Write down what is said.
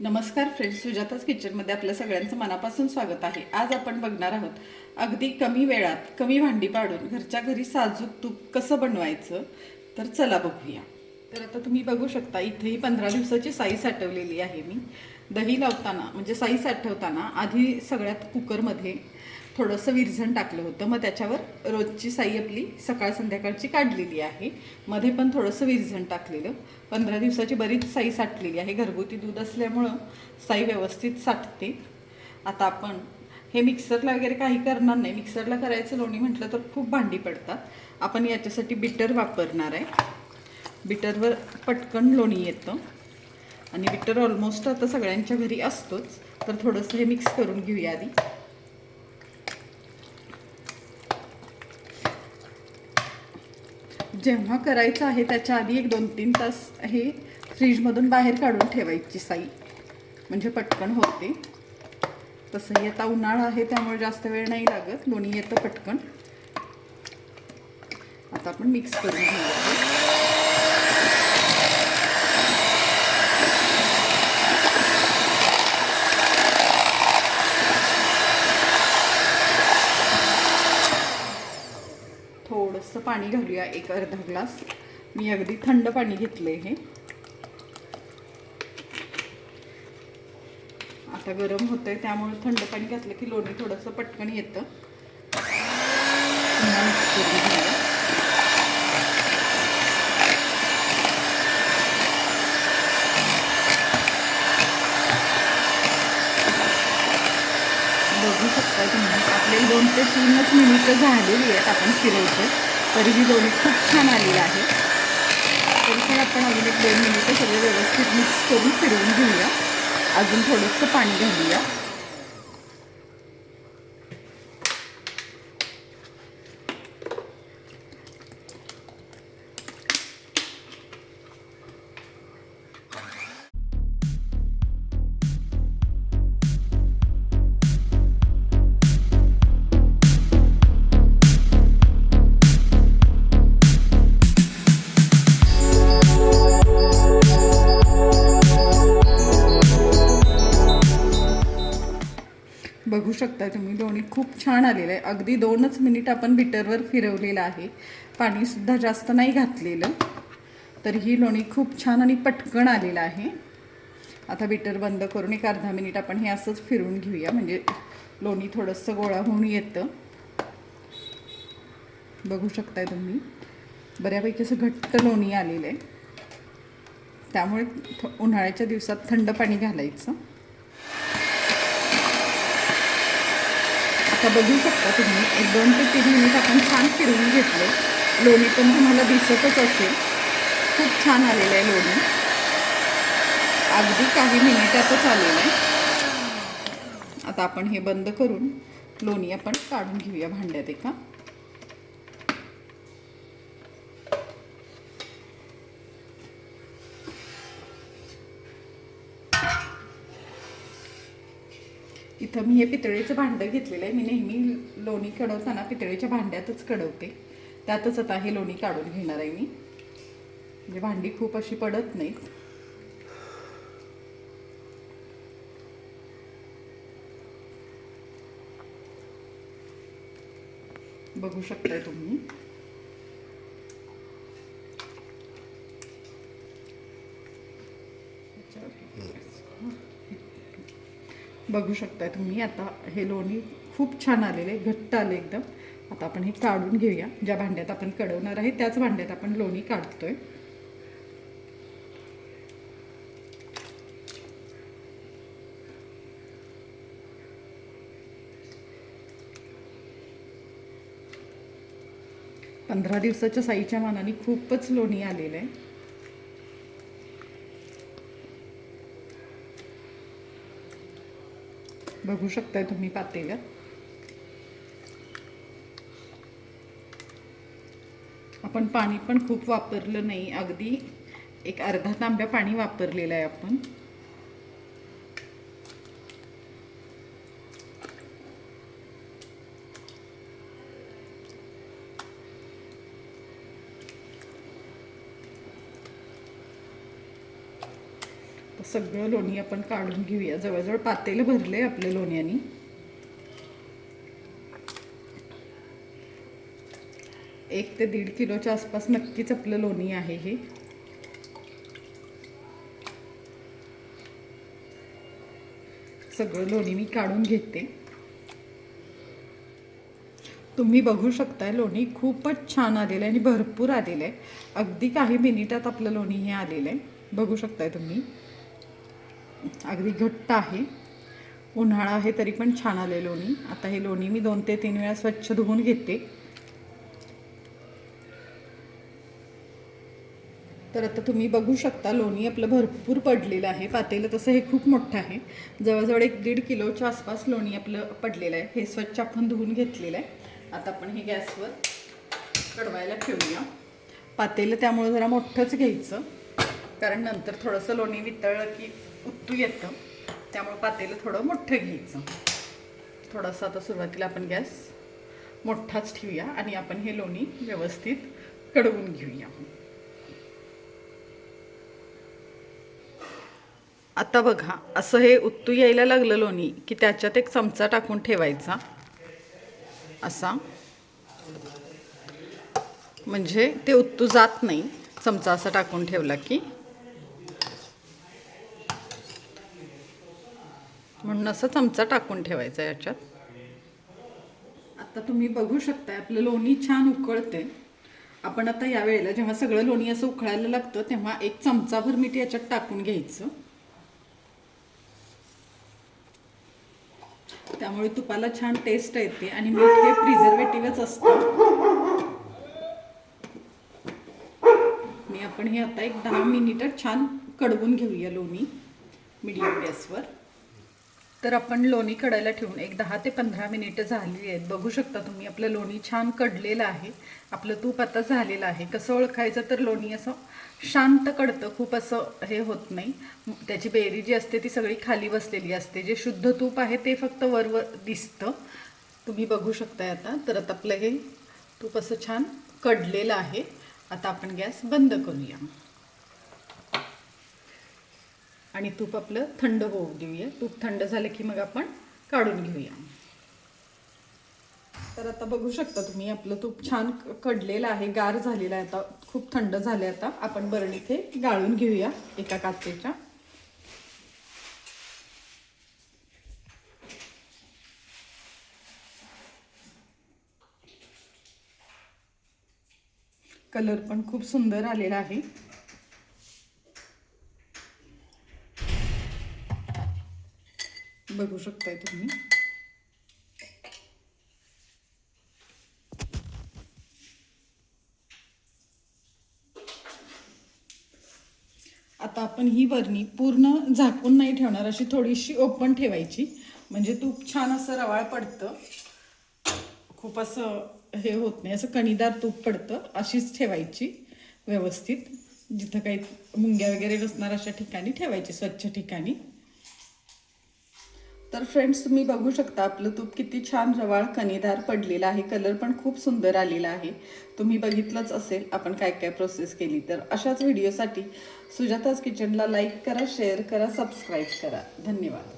नमस्कार फ्रेंड्स सुजाताच किचनमध्ये आपल्या सगळ्यांचं मनापासून स्वागत आहे. आज आपण बघणार आहोत अगदी कमी वेळात कमी भांडी पाडून घरच्या घरी साजूक तूप कसं बनवायचं? तर चला बघूया. तर आता तुम्ही बघू शकता इथे ही पंधरा दिवसाची साई साठवलेली आहे मी. दही लावताना म्हणजे साई साठवताना आधी सगळ्यात कुकरमध्ये थोडंसं विरझण टाकलं होतं. मग त्याच्यावर रोजची साई आपली सकाळ संध्याकाळची काढलेली आहे. मध्ये पण थोडंसं विरझण टाकलेलं. पंधरा दिवसाची बरीच साई साठलेली आहे. घरगुती दूध असल्यामुळं साई व्यवस्थित साठते. आता आपण हे मिक्सरला वगैरे काही करणार नाही. मिक्सरला करायचं लोणी म्हटलं तर खूप भांडी पडतात. आपण याच्यासाठी बिटर वापरणार आहे. बिटरवर पटकन लोणी येतं. आणि बिटर ऑलमोस्ट आता सगळ्यांच्या घरी असतोच. तर थोडंसं हे मिक्स करून घेऊया आधी. जेव्हा करायचं आहे त्याच्या आधी एक दोन तीन तास हे फ्रीजमधून बाहेर काढून ठेवायची साई. म्हणजे पटकन होते. तसंही आता उन्हाळा आहे त्यामुळे जास्त वेळ नाही लागत. लोणी येतं पटकन. आता आपण मिक्स करून घेऊया. थोडंसं पाणी घालूया एक अर्धा ग्लास. मी अगदी थंड पाणी घेतलं हे. आता गरम होतंय त्यामुळे थंड पाणी घातलं की लोणी थोडंसं पटकन येतं पुन्हा mix करून घेऊया. बघू शकता आपल्याला दोन ते तीनच मिनिटं झालेली आहेत आपण फिरवतो तरी ही दोन्ही खूप छान आलेली आहे तरी पण आपण अजून एक दोन मिनिटं सगळे व्यवस्थित मिक्स करून फिरवून घेऊया. अजून थोडंसं पाणी घालूया. शकता. तुम्ही लोणी खूप छान आलेलं आहे. अगदी दोनच मिनिट आपण बिटरवर फिरवलेलं आहे. पाणीसुद्धा जास्त नाही घातलेलं. तर ही लोणी खूप छान आणि पटकन आलेलं आहे. आता बिटर बंद करून एक अर्धा मिनिट आपण हे असंच फिरून घेऊया. म्हणजे लोणी थोडंसं गोळा होऊन येतं. बघू शकताय तुम्ही. बऱ्यापैकी असं घट्ट लोणी आलेलं आहे. त्यामुळे थ- उन्हाळ्याच्या दिवसात थंड पाणी घालायचं. आता बघू शकता तुम्ही एक दोन ते तीन मिनिट आपण छान फिरवून घेतलं. लोणी पण तुम्हाला दिसतच असेल. खूप छान आलेलं आहे लोणी. अगदी काही मिनिटातच आलेलं आहे. आता आपण हे बंद करून लोणी आपण काढून घेऊया भांड्यात एका. इथं मी हे पितळेचं भांडं घेतलेलं आहे. मी नेहमी लोणी कडवताना पितळेच्या भांड्यातच कडवते त्यातच आता हे लोणी काढून घेणार आहे मी. म्हणजे भांडी खूप अशी पडत नाहीत. बघू शकताय तुम्ही. बघू शकताय तुम्ही. आता हे लोणी खूप छान आलेले घट्ट आले एकदम. आता आपण हे काढून घेऊया. ज्या भांड्यात आपण कडवणार आहे त्याच भांड्यात आपण लोणी काढतोय. पंधरा दिवसाच्या साईच्या मानाने खूपच लोणी आलेलं आहे. बघू शकताय तुम्ही पातेल्या आपण पाणी पण खूप वापरलं नाही. अगदी एक अर्धा तांब्या पाणी वापरलेलं आहे आपण. सगळं लोणी आपण काढून घेऊया. जवळजवळ पातेलं भरले आपल्या लोण्यानी. एक ते दीड किलोच्या आसपास नक्कीच आपलं लोणी आहे हे. सगळं लोणी मी काढून घेते. तुम्ही बघू शकताय लोणी खूपच छान आलेलं आहे आणि भरपूर आलेलं आहे. अगदी काही मिनिटात आपलं लोणी हे आलेलं आहे. बघू शकताय तुम्ही. अगदी घट्ट आहे. उन्हाळा आहे तरी पण छान आले लोणी. आता हे लोणी मी दोन ते तीन वेळा स्वच्छ धुवून घेते. तर आता तुम्ही बघू शकता लोणी आपलं भरपूर पडलेलं आहे. पातेलं तसं हे खूप मोठं आहे. जवळजवळ एक दीड किलोच्या आसपास लोणी आपलं पडलेलं आहे. हे स्वच्छ आपण धुवून घेतलेलं आहे. आता आपण हे गॅसवर कडवायला ठेवूया. पातेलं त्यामुळं जरा मोठंच घ्यायचं. कारण नंतर थोडंसं लोणी वितळलं की उत्तू येतं. त्यामुळं पातेलं थोडं मोठं घ्यायचं. थोडासा आता सुरुवातीला आपण गॅस मोठाच ठेवूया आणि आपण हे लोणी व्यवस्थित कडवून घेऊया. आता बघा असं हे उत्तू यायला लागलं लोणी की त्याच्यात एक चमचा टाकून ठेवायचा. असा. म्हणजे ते उत्तू जात नाही. चमचा असा टाकून ठेवला की म्हणून असं चमचा टाकून ठेवायचा याच्यात. आता तुम्ही बघू शकता आपलं लोणी छान उकळते आपण आता या वेळेला जेव्हा सगळं लोणी असं उकळायला लागतं तेव्हा एक चमचाभर मीठ याच्यात टाकून घ्यायचं. त्यामुळे तुपाला छान टेस्ट येते आणि मीठ हे प्रिझर्वेटिव्हच असतं. मी आपण हे आता एक दहा मिनिटं छान कडवून घेऊया लोणी मीडियम गॅसवर. तर आपण लोणी कडायला ठेवून एक दहा ते पंधरा मिनिटं झाली आहेत. बघू शकता तुम्ही आपलं लोणी छान कडलेलं आहे. आपलं तूप आता झालेलं आहे. कसं ओळखायचं तर लोणी असं शांत कडतं खूप असं हे होत नाही. त्याची बेरी जी असते ती सगळी खाली बसलेली असते. जे शुद्ध तूप आहे ते फक्त वरवर दिसतं. तुम्ही बघू शकताय आता. तर आता आपलं हे तूप असं छान कडलेलं आहे. आता आपण गॅस बंद करूया. आणि तूप आपलं थंड होऊ देऊया. तूप थंड झालं की मग आपण काढून घेऊया. तर आता बघू शकता तुम्ही आपलं तूप छान कडलेलं आहे गार झालेलं आहे आता. खूप थंड झाले आता. आपण बरण इथे गाळून घेऊया एका काचेच्या. कलर पण खूप सुंदर आलेला आहे. बघू शकताय तुम्ही. आता आपण ही वर्णी पूर्ण झाकून नाही ठेवणार अशी थोडीशी ओपन ठेवायची. म्हणजे तूप छान असं रवाळ पडतं. खूप असं हे होत नाही असं कणीदार तूप पडतं. अशीच ठेवायची व्यवस्थित. जिथं काही मुंग्या वगैरे नसणार अशा ठिकाणी ठेवायची स्वच्छ ठिकाणी. तर फ्रेंड्स तुम्ही बघू शकता आपलं तूप किती छान रवाळ कणीदार पडलेलं आहे. कलर पण खूप सुंदर आलेला आहे. तुम्ही बघितलंच असेल आपण काय काय प्रोसेस केली. तर अशाच व्हिडिओसाठी सुजाताज किचनला लाईक करा शेअर करा सबस्क्राईब करा. धन्यवाद.